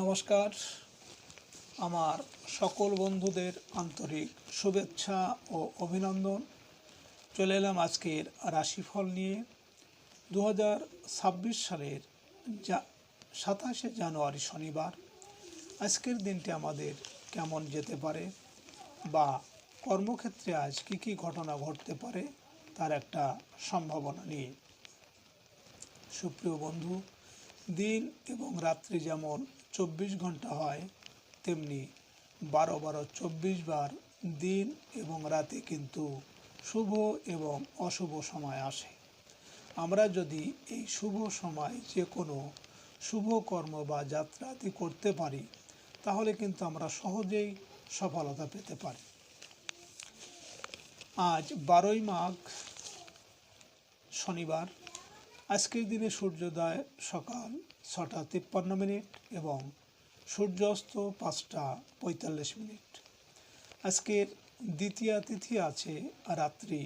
নমস্কার। আমার সকল বন্ধুদের আন্তরিক শুভেচ্ছা ও অভিনন্দন। চলে এলাম আজকের রাশিফল নিয়ে। দু সালের যা সাতাশে জানুয়ারি শনিবার। আজকের দিনটি আমাদের কেমন যেতে পারে বা কর্মক্ষেত্রে আজ কী কী ঘটনা ঘটতে পারে তার একটা সম্ভাবনা নিয়ে। সুপ্রিয় বন্ধু, দিন এবং রাত্রি যেমন চব্বিশ ঘণ্টা হয়, তেমনি বারো বারো চব্বিশ বার দিন এবং রাতে কিন্তু শুভ এবং অশুভ সময় আসে। আমরা যদি এই শুভ সময় যে কোনো শুভ কর্ম বা যাত্রাদি করতে পারি, তাহলে কিন্তু আমরা সহজেই সফলতা পেতে পারি। আজ বারোই মাঘ, শনিবার আজকের দিনে সূর্যোদয় সকাল ছটা তিপ্পান্ন মিনিট এবং সূর্যাস্ত পাঁচটা পঁয়তাল্লিশ মিনিট। আজকের দ্বিতীয় তিথি আছে রাত্রি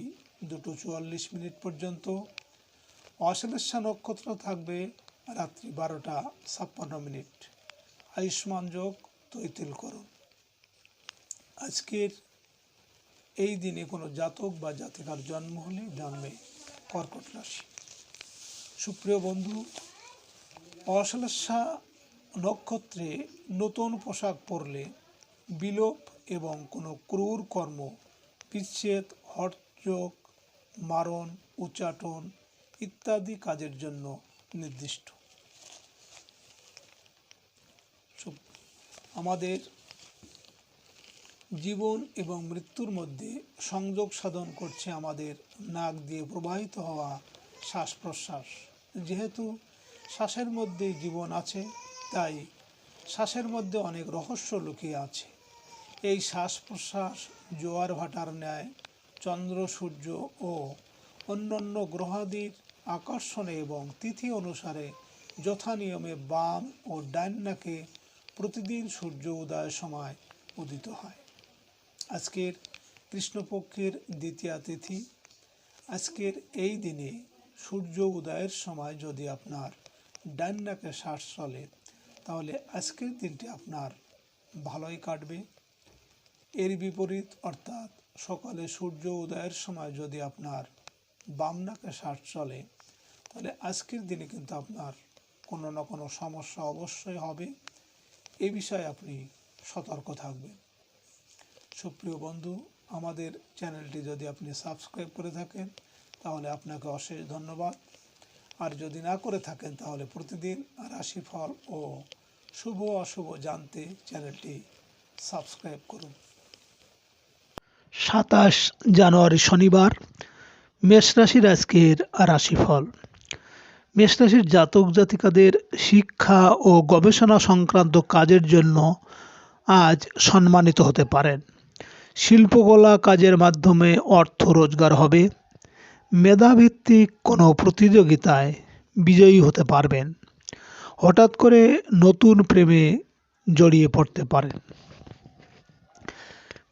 দুটো চুয়াল্লিশ মিনিট পর্যন্ত। অশ্লেষা নক্ষত্র থাকবে রাত্রি বারোটা ছাপ্পান্ন মিনিট। আয়ুষ্মান যোগ তৈতিল করুন। আজকের এই দিনে কোনো জাতক বা জাতিকার জন্ম হলে জন্মে কর্কট রাশি। সুপ্রিয় বন্ধু, অশ্লেষা নক্ষত্রে নতুন পোশাক পরলে বিলোপ এবং কোনো ক্রূর কর্ম, বিচ্ছেদ হটযোগ মারণ, উচ্চাটন ইত্যাদি কাজের জন্য নির্দিষ্ট। আমাদের জীবন এবং মৃত্যুর মধ্যে সংযোগ সাধন করছে আমাদের নাক দিয়ে প্রবাহিত হওয়া শ্বাস প্রশ্বাস। যেহেতু শ্বাসের মধ্যেই জীবন আছে, তাই শ্বাসের মধ্যে অনেক রহস্য লুকিয়ে আছে। এই শ্বাস প্রশ্বাস জোয়ার ভাটার ন্যায়, চন্দ্র, সূর্য ও অন্যান্য গ্রহাদির আকর্ষণে এবং তিথি অনুসারে যথা নিয়মে বাম ও ডান প্রতিদিন সূর্য উদয়ের সময় উদিত হয়। আজকের কৃষ্ণপক্ষের দ্বিতীয়া তিথি, আজকের এই দিনে সূর্য উদয়ের সময় যদি আপনার ডান নাকে শ্বাস চলে, তাহলে আজকের দিনটি আপনার ভালোই কাটবে। এর বিপরীত অর্থাৎ সকালে সূর্য উদয়ের সময় যদি আপনার বাম নাকে শ্বাস চলে, তাহলে আজকের দিনে কিন্তু আপনার কোনো না কোনো সমস্যা অবশ্যই হবে। এ বিষয়ে আপনি সতর্ক থাকবেন। সুপ্রিয় বন্ধু, আমাদের চ্যানেলটি যদি আপনি সাবস্ক্রাইব করে থাকেন তাহলে আপনাকে অশেষ ধন্যবাদ। আর যদি না করে থাকেন, তাহলে প্রতিদিন রাশিফল ও শুভ অশুভ জানতে চ্যানেলটি সাবস্ক্রাইব করুন। সাতাশ জানুয়ারি শনিবার, মেষ রাশির আজকের রাশিফল মেষ রাশির জাতক জাতিকাদের শিক্ষা ও গবেষণা সংক্রান্ত কাজের জন্য আজ সম্মানিত হতে পারেন। শিল্পকলা কাজের মাধ্যমে অর্থ রোজগার হবে। মেধাভিত্তিক কোনো প্রতিযোগিতায় বিজয়ী হতে পারবেন। হঠাৎ করে নতুন প্রেমে জড়িয়ে পড়তে পারেন।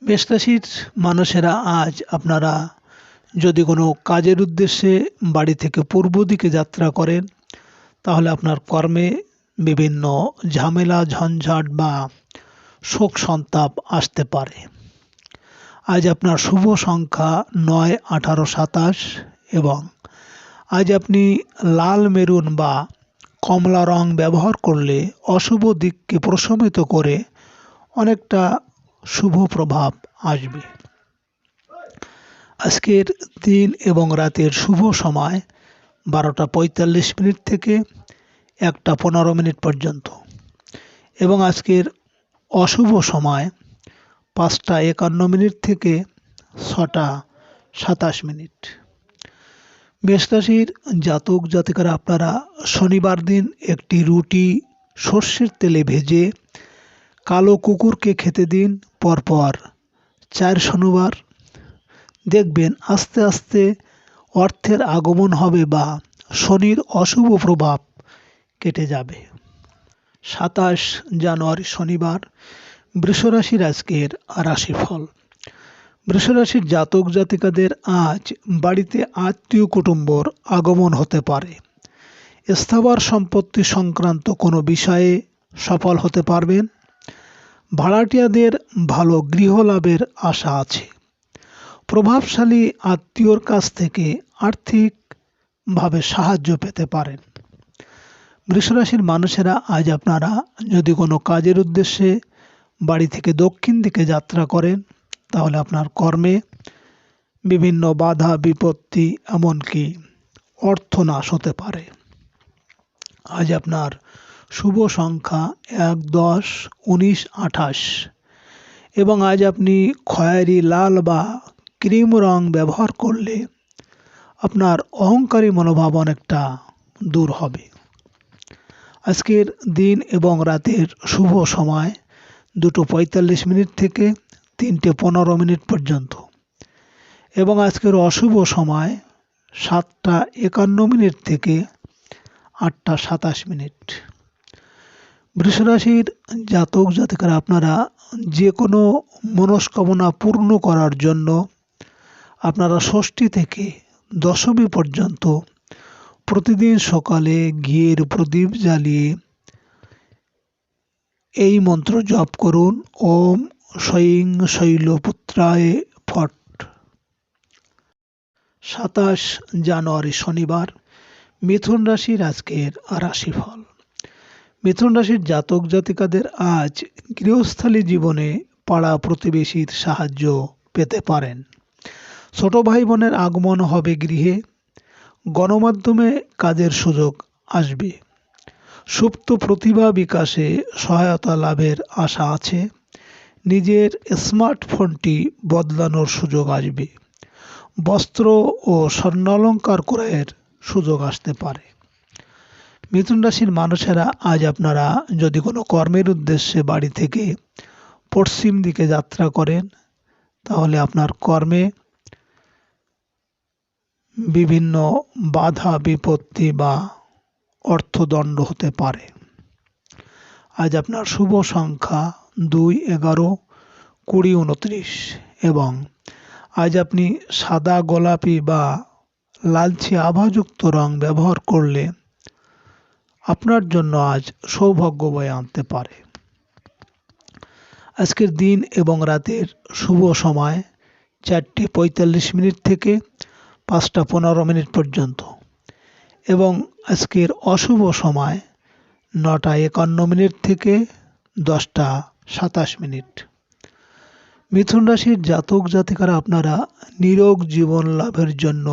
মেষরাশির মানুষেরা আজ আপনারা যদি কোনো কাজের উদ্দেশ্যে বাড়ি থেকে পূর্ব দিকে যাত্রা করেন, তাহলে আপনার কর্মে বিভিন্ন ঝামেলা, ঝঞ্ঝাট বা শোক সন্তাপ আসতে পারে। আজ আপনার শুভ সংখ্যা নয় আঠারো সাতাশ। এবং আজ আপনি লাল মেরুন বা কমলা রং ব্যবহার করলে অশুভ দিককে প্রশমিত করে অনেকটা শুভ প্রভাব আসবে। আজকের দিন এবং রাতের শুভ সময় বারোটা পঁয়তাল্লিশ মিনিট থেকে একটা পনেরো মিনিট পর্যন্ত এবং আজকের অশুভ সময় পাঁচটা একান্ন মিনিট থেকে ছটা সাতাশ মিনিট। মেষরাশির জাতক জাতিকারা আপনারা শনিবার দিন একটি রুটি সর্ষের তেলে ভেজে কালো কুকুরকে খেতে দিন, পরপর চার শনিবার। দেখবেন আস্তে আস্তে অর্থের আগমন হবে বা শনির অশুভ প্রভাব কেটে যাবে। সাতাশ জানুয়ারি শনিবার, বৃষরাশির আজকের রাশিফল। বৃষরাশির জাতক জাতিকাদের আজ বাড়িতে আত্মীয় কুটুম্বর আগমন হতে পারে। স্থাবর সম্পত্তি সংক্রান্ত কোনো বিষয়ে সফল হতে পারবেন। ভাড়াটিয়াদের ভালো গৃহ লাভের আশা আছে। প্রভাবশালী আত্মীয়র কাছ থেকে আর্থিকভাবে সাহায্য পেতে পারেন। বৃষরাশির মানুষেরা, আজ আপনারা যদি কোনো কাজের উদ্দেশ্যে বাড়ি থেকে দক্ষিণ দিকে যাত্রা করেন তাহলে আপনার কর্মে বিভিন্ন বাধা, বিপত্তি এমনকি অর্থনাশ হতে পারে। আজ আপনার শুভ সংখ্যা এক দশ উনিশ আঠাশ। এবং আজ আপনি খয়েরি লাল বা ক্রিম রং ব্যবহার করলে আপনার অহংকারী মনোভাব অনেকটা দূর হবে। আজকের দিন এবং রাতের শুভ সময় দুটো পঁয়তাল্লিশ মিনিট থেকে তিনটে পনেরো মিনিট পর্যন্ত। এবং আজকের অশুভ সময় সাতটা একান্ন মিনিট থেকে আটটা সাতাশ মিনিট। বৃষরাশির জাতক জাতিকারা, আপনারা যে কোনো মনস্কামনা পূর্ণ করার জন্য আপনারা ষষ্ঠী থেকে দশমী পর্যন্ত প্রতিদিন সকালে ঘিয়ের প্রদীপ জ্বালিয়ে এই মন্ত্র জপ করুন। ওম স্বয়ং শৈলপুত্রায় ফট। সাতাশ জানুয়ারি শনিবার, মিথুন রাশির আজকের রাশিফল। মিথুন রাশির জাতক জাতিকাদের আজ গৃহস্থালী জীবনে পাড়া প্রতিবেশীর সাহায্য পেতে পারেন। ছোট ভাই বোনের আগমন হবে গৃহে। গণমাধ্যমে কাজের সুযোগ আসবে। সুপ্ত প্রতিভা বিকাশে সহায়তা লাভের আশা আছে। নিজের স্মার্টফোনটি বদলানোর সুযোগ আসবে। বস্ত্র ও স্বর্ণালঙ্কার ক্রয়ের সুযোগ আসতে পারে। মিথুন রাশির মানুষেরা, আজ আপনারা যদি কোনো কর্মের উদ্দেশ্যে বাড়ি থেকে পশ্চিম দিকে যাত্রা করেন, তাহলে আপনার কর্মে বিভিন্ন বাধা, বিপত্তি বা অর্থদণ্ড হতে পারে। আজ আপনার শুভ সংখ্যা দুই এগারো কুড়ি উনত্রিশ। এবং আজ আপনি সাদা গোলাপি বা লালচে আভাযুক্ত রং ব্যবহার করলে আপনার জন্য আজ সৌভাগ্য বয়ে আনতে পারে। আজকের দিন এবং রাতের শুভ সময় চারটে পঁয়তাল্লিশ মিনিট থেকে পাঁচটা পনেরো মিনিট পর্যন্ত। এবং আজকের অশুভ সময় নটা একান্ন মিনিট থেকে দশটা সাতাশ মিনিট। মিথুন রাশির জাতক জাতিকারা আপনারা নিরোগ জীবন লাভের জন্য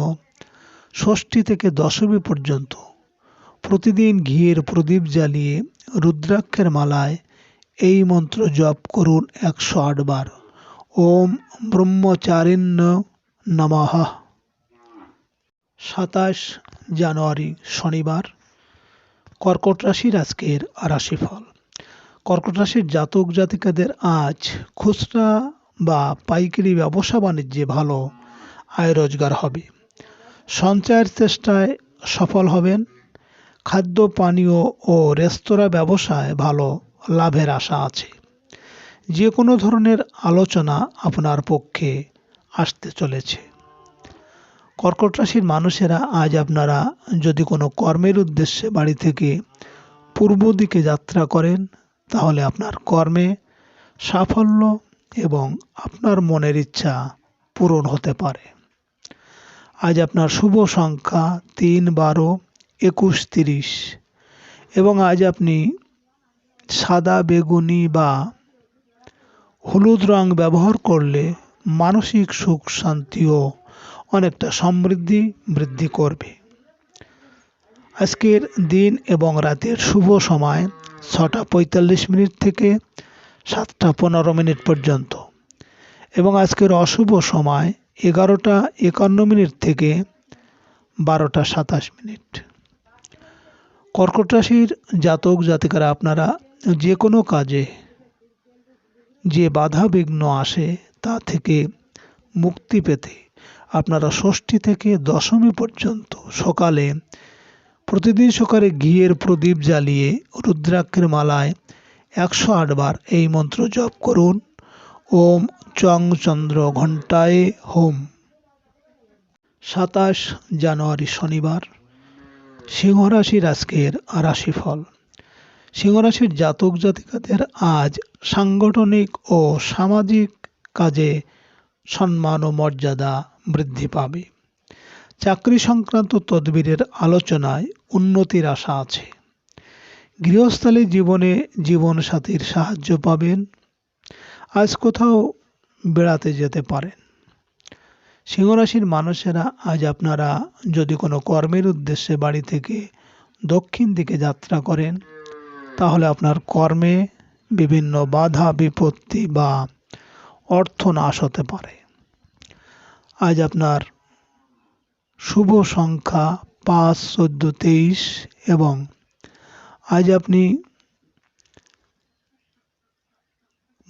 ষষ্ঠী থেকে দশমী পর্যন্ত প্রতিদিন ঘিয়ের প্রদীপ জ্বালিয়ে রুদ্রাক্ষের মালায় এই মন্ত্র জপ করুন একশো আটবার ওম ব্রহ্মচারিণ্য নমঃ। সাতাশ জানুয়ারি শনিবার, কর্কট রাশির আজকের রাশিফল। কর্কট রাশির জাতক জাতিকাদের আজ খুচরা বা পাইকারি ব্যবসা বাণিজ্যে ভালো আয় রোজগার হবে। সঞ্চয়ের চেষ্টায় সফল হবেন। খাদ্য, পানীয় ও রেস্তোরাঁ ব্যবসায় ভালো লাভের আশা আছে। যে কোনো ধরনের আলোচনা আপনার পক্ষে আসতে চলেছে। কর্কট রাশির মানুষেরা আজ আপনারা যদি কোনো কর্মের উদ্দেশ্যে বাড়ি থেকে পূর্ব দিকে যাত্রা করেন তাহলে আপনার কর্মে সাফল্য এবং আপনার মনের ইচ্ছা পূরণ হতে পারে। আজ আপনার শুভ সংখ্যা তিন বারো একুশ তিরিশ এবং আজ আপনি সাদা বেগুনি বা হলুদ রং ব্যবহার করলে মানসিক সুখ শান্তিও অনেকটা সমৃদ্ধি বৃদ্ধি করবে। আজকের দিন এবং রাতের শুভ সময় ছটা পঁয়তাল্লিশ মিনিট থেকে সাতটা পনেরো মিনিট পর্যন্ত। এবং আজকের অশুভ সময় এগারোটা একান্ন মিনিট থেকে বারোটা সাতাশ মিনিট। কর্কট রাশির জাতক জাতিকারা, আপনারা যে কোনো কাজে যে বাধা বিঘ্ন আসে তা থেকে মুক্তি পেতে আপনারা ষষ্ঠী থেকে দশমী পর্যন্ত সকালে প্রতিদিন সকালে ঘিয়ের প্রদীপ জ্বালিয়ে রুদ্রাক্ষের মালায় একশো আটবার এই মন্ত্র জপ করুন। ওম চং চন্দ্র ঘণ্টায় হোম। সাতাশ জানুয়ারি শনিবার। সিংহরাশির আজকের রাশিফল। সিংহরাশির জাতক জাতিকাদের আজ সাংগঠনিক ও সামাজিক কাজে সম্মান ও মর্যাদা বৃদ্ধি পাবে। চাকরি সংক্রান্ত তদবিরের আলোচনায় উন্নতির আশা আছে। গৃহস্থালী জীবনে জীবনসাথীর সাহায্য পাবেন, আজ কোথাও বেড়াতে যেতে পারেন। সিংহরাশির মানুষেরা, আজ আপনারা যদি কোনো কর্মের উদ্দেশ্যে বাড়ি থেকে দক্ষিণ দিকে যাত্রা করেন, তাহলে আপনার কর্মে বিভিন্ন বাধা, বিপত্তি বা অর্থ নাশ হতে পারে। আজ আপনার শুভ সংখ্যা পাঁচ, চোদ্দ, তেইশ এবং আজ আপনি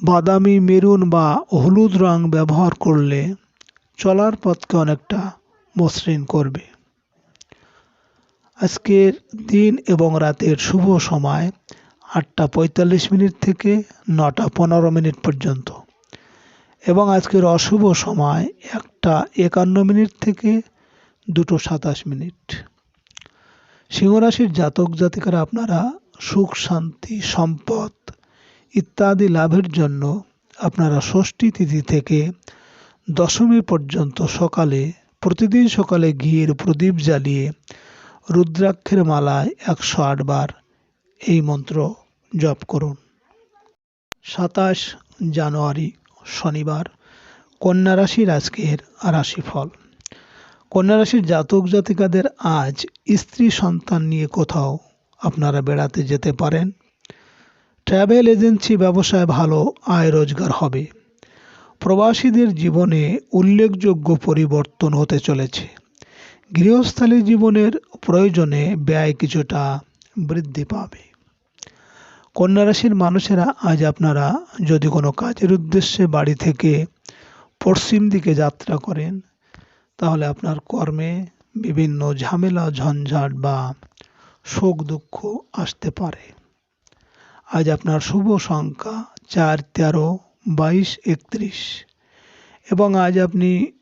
বাদামি, মেরুন বা হলুদ রং ব্যবহার করলে চলার পথকে অনেকটা মসৃণ করবে। আজকের দিন এবং রাতের শুভ সময় আটটা পঁয়তাল্লিশ মিনিট থেকে নটা পনেরো মিনিট পর্যন্ত এবং আজকের অশুভ সময় একটা একান্ন মিনিট থেকে দুটো সাতাশ মিনিট। সিংহরাশির জাতক জাতিকারা আপনারা সুখ, শান্তি, সম্পদ ইত্যাদি লাভের জন্য আপনারা ষষ্ঠী তিথি থেকে দশমী পর্যন্ত সকালে, প্রতিদিন সকালে ঘিয়ের প্রদীপ জ্বালিয়ে রুদ্রাক্ষের মালায় একশো আটবার এই মন্ত্র জপ করুন। সাতাশ জানুয়ারি শনিবার, কন্যা রাশির আজকের রাশিফল। কন্যা রাশির জাতক জাতিকাদের আজ স্ত্রী সন্তান নিয়ে কোথাও আপনারা বেড়াতে যেতে পারেন। ট্রাভেল এজেন্সি ব্যবসায় ভালো আয় রোজগার হবে। প্রবাসীদের জীবনে উল্লেখযোগ্য পরিবর্তন হতে চলেছে। গৃহস্থালী জীবনের প্রয়োজনে ব্যয় কিছুটা বৃদ্ধি পাবে। কন্যা রাশির মানুষেরা আজ আপনারা যদি কোনো কাজের উদ্দেশ্যে বাড়ি থেকে পশ্চিম দিকে যাত্রা করেন তাহলে আপনার কর্মে বিভিন্ন ঝামেলা, ঝঞ্ঝাট বা শোক দুঃখ আসতে পারে। আজ আপনার শুভ সংখ্যা চার, তেরো, বাইশ, একত্রিশ এবং আজ আপনি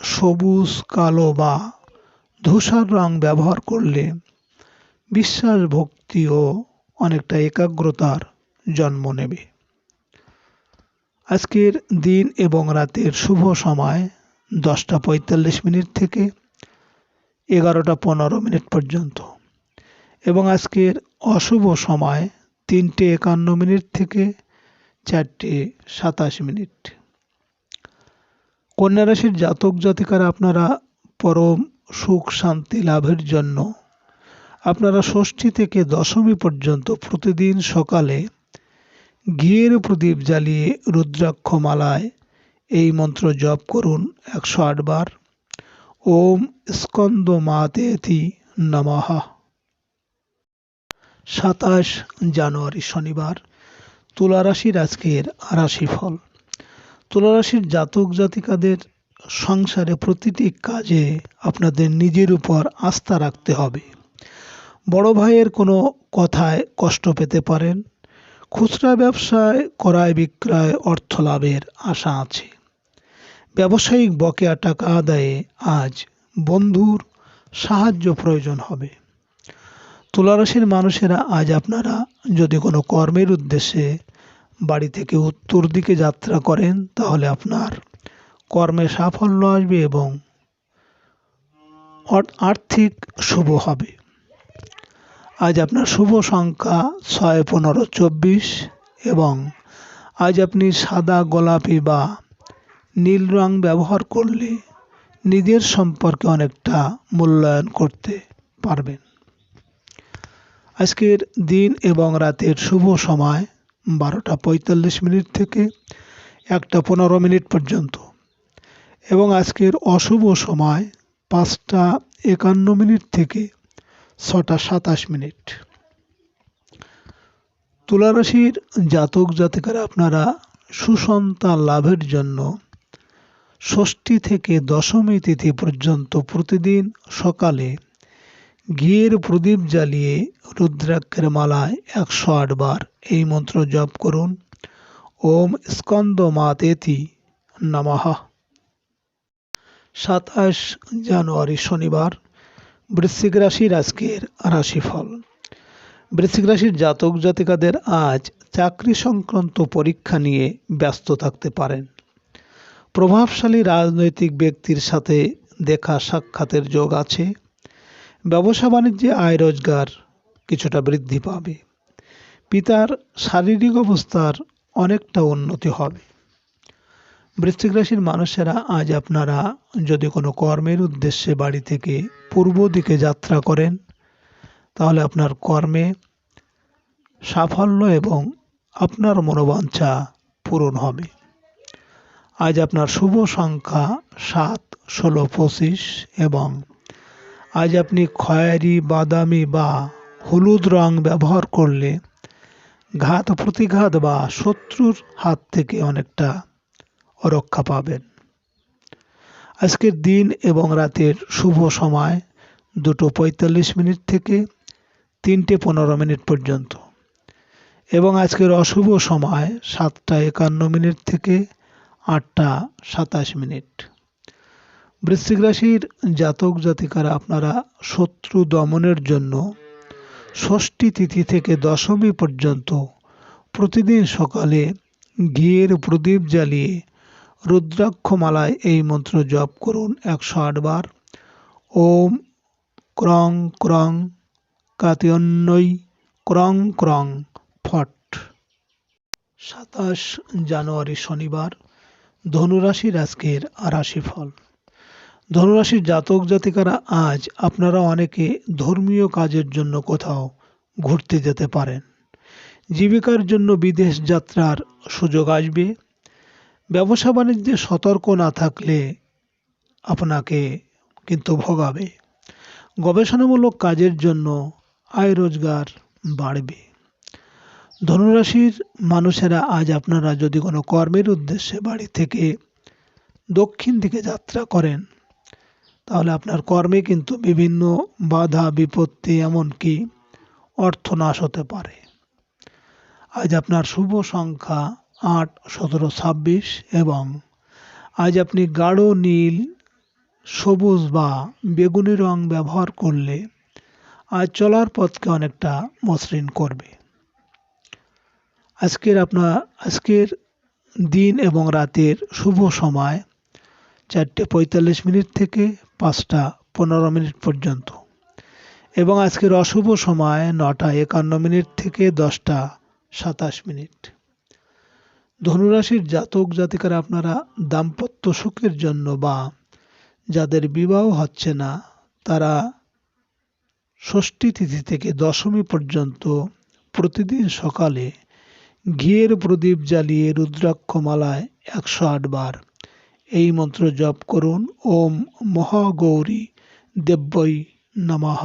সবুজ, কালো বা ধূসর রং ব্যবহার করলে বিশ্বাস, ভক্তি ও অনেকটা একাগ্রতার জন্ম নেবে। আজকের দিন এবং রাতের শুভ সময় দশটা পঁয়তাল্লিশ মিনিট থেকে এগারোটা পনেরো মিনিট পর্যন্ত। এবং আজকের অশুভ সময় তিনটে একান্ন মিনিট থেকে চারটে সাতাশ মিনিট। কন্যা রাশির জাতক জাতিকারা, আপনারা পরম সুখ শান্তি লাভের জন্য আপনারা ষষ্ঠী থেকে দশমী পর্যন্ত প্রতিদিন সকালে ঘিয়ের প্রদীপ জ্বালিয়ে রুদ্রাক্ষ মালায় এই মন্ত্র জপ করুন একশো আটবার ওম স্কন্দ মাতেতি নমঃ। সাতাশ জানুয়ারি শনিবার তুলা রাশির আজকের রাশিফল। তুলা রাশির জাতক জাতিকাদের সংসারে প্রতিটি কাজে আপনাদের নিজের উপর আস্থা রাখতে হবে। বড় ভাইয়ের কোনো কথায় কষ্ট পেতে পারেন। খুচরা ব্যবসায় ক্রয় বিক্রয় অর্থ লাভের আশা আছে। ব্যবসায়িক বকেয়া টাকা আদায়ে আজ বন্ধুর সাহায্য প্রয়োজন হবে। তুলারাশির মানুষেরা, আজ আপনারা যদি কোনো কর্মের উদ্দেশ্যে বাড়ি থেকে উত্তর দিকে যাত্রা করেন, তাহলে আপনার কর্মে সাফল্য আসবে এবং আর্থিক শুভ হবে। আজ আপনার শুভ সংখ্যা ছয়, পনেরো, চব্বিশ এবং আজ আপনি সাদা গোলাপি বা নীল রং ব্যবহার করলে নিজের সম্পর্কে অনেকটা মূল্যায়ন করতে পারবেন। আজকের দিন এবং রাতের শুভ সময় বারোটা পঁয়তাল্লিশ মিনিট থেকে একটা পনেরো মিনিট পর্যন্ত এবং আজকের অশুভ সময় পাঁচটা একান্ন মিনিট থেকে ছটা সাতাশ মিনিট। তুলারাশির জাতক জাতিকারা আপনারা সুসন্তান লাভের জন্য ষষ্ঠী থেকে দশমী তিথি পর্যন্ত প্রতিদিন সকালে ঘিয়ের প্রদীপ জ্বালিয়ে রুদ্রাক্ষের মালায় একশো আটবার এই মন্ত্র জপ করুন। ওম স্কন্দ মাতেতি নমঃ। সাতাশ জানুয়ারি শনিবার, বৃশ্চিক রাশির আজকের রাশিফল। বৃশ্চিক রাশির জাতক জাতিকাদের আজ চাকরি সংক্রান্ত পরীক্ষা নিয়ে ব্যস্ত থাকতে পারেন। প্রভাবশালী রাজনৈতিক ব্যক্তির সাথে দেখা সাক্ষাতের যোগ আছে। ব্যবসা বাণিজ্যে আয় রোজগার কিছুটা বৃদ্ধি পাবে। পিতার শারীরিক অবস্থার অনেকটা উন্নতি হবে। বৃশ্চিক রাশির মানুষেরা, আজ আপনারা যদি কোনো কর্মের উদ্দেশ্যে বাড়ি থেকে পূর্ব দিকে যাত্রা করেন, তাহলে আপনার কর্মে সাফল্য এবং আপনার মনোবাঞ্ছা পূরণ হবে। আজ আপনার শুভ সংখ্যা সাত, ষোলো, পঁচিশ এবং আজ আপনি খয়েরি, বাদামি বা হলুদ রং ব্যবহার করলে ঘাত, প্রতিঘাত বা শত্রুর হাত থেকে অনেকটা রক্ষা পাবেন। আজকের দিন এবং রাতের শুভ সময় দুটো পঁয়তাল্লিশ মিনিট থেকে তিনটে পনেরো মিনিট পর্যন্ত। এবং আজকের অশুভ সময় সাতটা একান্ন মিনিট থেকে আটটা সাতাশ মিনিট। বৃশ্চিক রাশির জাতক জাতিকারা আপনারা শত্রু দমনের জন্য ষষ্ঠী তিথি থেকে দশমী পর্যন্ত প্রতিদিন সকালে ঘিয়ের প্রদীপ জ্বালিয়ে রুদ্রাক্ষমালায় এই মন্ত্র জপ করুন একশো আটবার ওম ক্রং ক্রং কাতিয়ান্নই ক্রং ক্রং ফট। সাতাশ জানুয়ারি শনিবার। ধনুরাশির আজকের রাশিফল। ধনুরাশির জাতক জাতিকারা আজ আপনারা অনেকে ধর্মীয় কাজের জন্য কোথাও ঘুরতে যেতে পারেন। জীবিকার জন্য বিদেশ যাত্রার সুযোগ আসবে। ব্যবসা বাণিজ্যে সতর্ক না থাকলে আপনাকে কিন্তু ভোগাবে। গবেষণামূলক কাজের জন্য আয় রোজগার বাড়বে। ধনুরাশির মানুষেরা আজ আপনারা যদি কোনো কর্মের উদ্দেশ্যে বাড়ি থেকে দক্ষিণ দিকে যাত্রা করেন, তাহলে আপনার কর্মে কিন্তু বিভিন্ন বাধা, বিপত্তি, এমনকি অর্থনাশ হতে পারে। আজ আপনার শুভ সংখ্যা আট, সতেরো, ছাব্বিশ এবং আজ আপনি গাঢ় নীল, সবুজ বা বেগুনি রং ব্যবহার করলে আজ চলার পথকে অনেকটা মসৃণ করবে। আজকের আপনার আজকের দিন এবং রাতের শুভ সময় চারটে পঁয়তাল্লিশ মিনিট থেকে পাঁচটা পনেরো মিনিট পর্যন্ত। এবং আজকের অশুভ সময় নটা একান্ন মিনিট থেকে দশটা সাতাশ মিনিট। ধনুরাশির জাতক জাতিকারা আপনারা দাম্পত্য সুখের জন্য বা যাদের বিবাহ হচ্ছে না, তারা ষষ্ঠী তিথি থেকে দশমী পর্যন্ত প্রতিদিন সকালে ঘিয়ের প্রদীপ জ্বালিয়ে রুদ্রাক্ষমালায় একশো আটবার এই মন্ত্র জপ করুন। ওম মহাগৌরী দেব্যই নমঃ।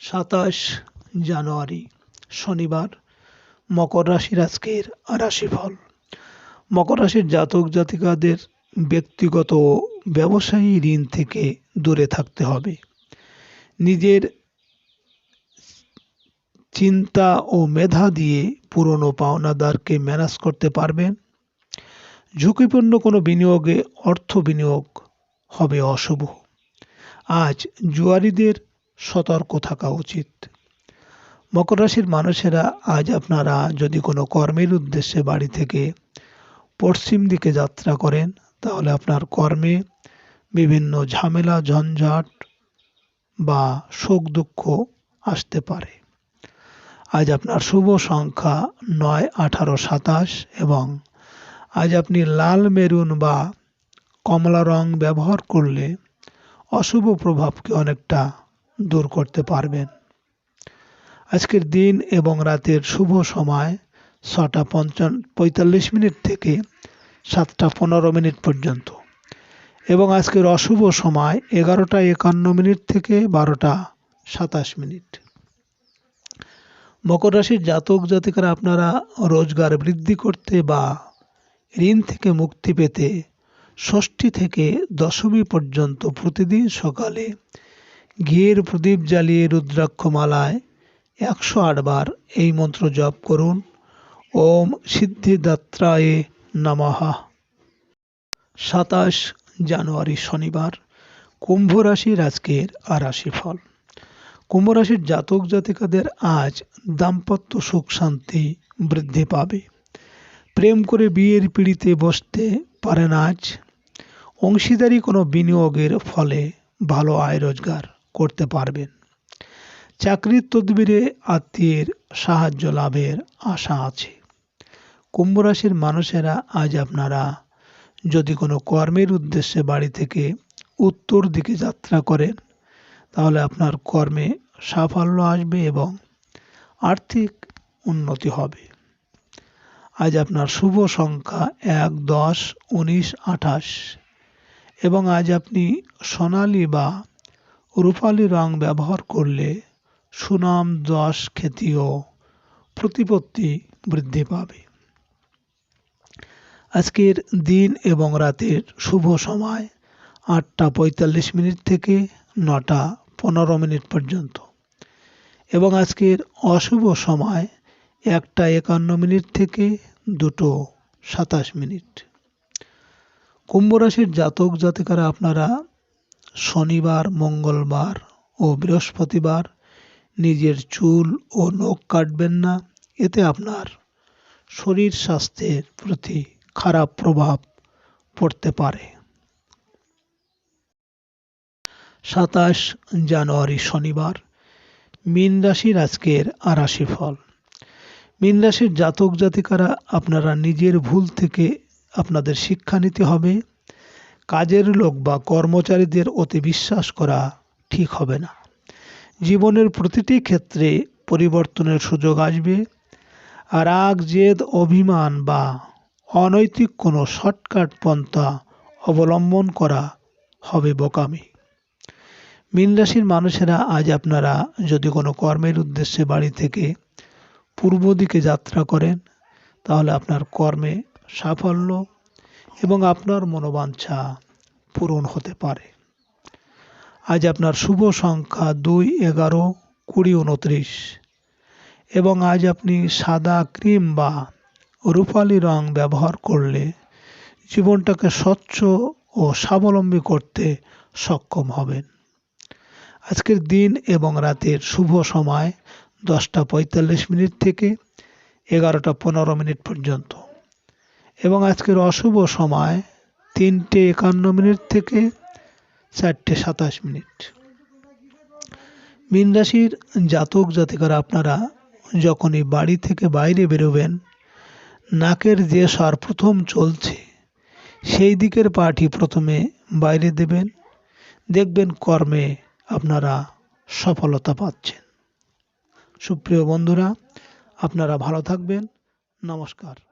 সাতাশ জানুয়ারি, শনিবার। মকর রাশির আজকের রাশিফল। মকর রাশির জাতক জাতিকাদের ব্যক্তিগত ব্যবসায়ী ঋণ থেকে দূরে থাকতে হবে। নিজের চিন্তা ও মেধা দিয়ে পুরনো পাওনাদারকে ম্যানেজ করতে পারবেন। ঝুঁকিপূর্ণ কোনো বিনিয়োগে অর্থ বিনিয়োগ হবে অশুভ। আজ জুয়ারিদের সতর্ক থাকা উচিত। মকর রাশির মানুষেরা আজ আপনারা যদি কোনো কর্মের উদ্দেশ্যে বাড়ি থেকে পশ্চিম দিকে যাত্রা করেন, তাহলে আপনার কর্মে বিভিন্ন ঝামেলা, ঝঞ্ঝাট বা শোক দুঃখ আসতে পারে। আজ আপনার শুভ সংখ্যা নয়, আঠারো, সাতাশ এবং আজ আপনি লাল মেরুন বা কমলা রং ব্যবহার করলে অশুভ প্রভাবকে অনেকটা দূর করতে পারবেন। আজকের দিন এবং রাতের শুভ সময় ছটা পঞ্চান, পঁয়তাল্লিশ মিনিট থেকে সাতটা পনেরো মিনিট পর্যন্ত এবং আজকের অশুভ সময় এগারোটা একান্ন মিনিট থেকে বারোটা সাতাশ মিনিট। মকর রাশির জাতক জাতিকারা আপনারা রোজগার বৃদ্ধি করতে বা ঋণ থেকে মুক্তি পেতে ষষ্ঠী থেকে দশমী পর্যন্ত প্রতিদিন সকালে ঘিয়ের প্রদীপ জ্বালিয়ে রুদ্রাক্ষমালায় একশো আটবার এই মন্ত্র জপ করুন। ওম সিদ্ধিদাত্রায়ে নমঃ। সাতাশ জানুয়ারি শনিবার, কুম্ভ রাশির আজকের রাশিফল। কুম্ভ রাশির জাতক জাতিকাদের আজ দাম্পত্য সুখ শান্তি বৃদ্ধি পাবে। প্রেম করে বিয়ের পিড়িতে বসতে পারেন আজ। অংশীদারি কোনো বিনিয়োগের ফলে ভালো আয় রোজগার করতে পারবেন। চাকরির তদবিরে আত্মীয়ের সাহায্য লাভের আশা আছে। কুম্ভ রাশির মানুষেরা আজ আপনারা যদি কোনো কর্মের উদ্দেশ্যে বাড়ি থেকে উত্তর দিকে যাত্রা করেন তাহলে আপনার কর্মে সাফল্য আসবে এবং আর্থিক উন্নতি হবে। আজ আপনার শুভ সংখ্যা এক, দশ, উনিশ, আঠাশ এবং আজ আপনি সোনালি বা রূপালি রং ব্যবহার করলে সুনাম, যশ খ্যাতি ও প্রতিপত্তি বৃদ্ধি পাবে। আজকের দিন এবং রাতের শুভ সময় আটটা পঁয়তাল্লিশ মিনিট থেকে নটা পনেরো মিনিট পর্যন্ত। এবং আজকের অশুভ সময় একটা একান্ন মিনিট থেকে দুটো সাতাশ মিনিট। কুম্ভ রাশির জাতক জাতিকারা আপনারা শনিবার, মঙ্গলবার ও বৃহস্পতিবার নিজের চুল ও নখ কাটবেন না। এতে আপনার শরীর স্বাস্থ্যের প্রতি খারাপ প্রভাব পড়তে পারে। সাতাশ জানুয়ারি শনিবার। মীন রাশির আজকের আরাশি ফল। মীন রাশির জাতক জাতিকারা আপনারা নিজের ভুল থেকে আপনাদের শিক্ষা নিতে হবে। কাজের লোক বা কর্মচারীদের অতি বিশ্বাস করা ঠিক হবে না। জীবনের প্রতিটি ক্ষেত্রে পরিবর্তনের সুযোগ আসবে। রাগ জেদ, অভিমান বা অনৈতিক কোনো শর্টকাট পন্থা অবলম্বন করা হবে বোকামি। মীন রাশির মানুষেরা আজ আপনারা যদি কোনো কর্মের উদ্দেশ্যে বাড়ি থেকে পূর্ব দিকে যাত্রা করেন, তাহলে আপনার কর্মে সাফল্য এবং আপনার মনোবাঞ্ছা পূরণ হতে পারে। আজ আপনার শুভ সংখ্যা দুই, এগারো, কুড়ি, উনত্রিশ এবং আজ আপনি সাদা ক্রিম বা রূপালি রং ব্যবহার করলে জীবনটাকে স্বচ্ছ ও স্বাবলম্বী করতে সক্ষম হবেন। আজকের দিন এবং রাতের শুভ সময় দশটা পঁয়তাল্লিশ মিনিট থেকে এগারোটা পনেরো মিনিট পর্যন্ত। এবং আজকের অশুভ সময় তিনটে একান্ন মিনিট থেকে চারটে সাতাশ মিনিট। মীন রাশির জাতক জাতিকারা আপনারা যখনই বাড়ি থেকে বাইরে বেরোবেন, নাকের যে সার প্রথম চলছে, সেই দিকের পাটি প্রথমে বাইরে দেবেন। দেখবেন কর্মে আপনারা সফলতা পাচ্ছেন। সুপ্রিয় বন্ধুরা আপনারা ভালো থাকবেন। নমস্কার।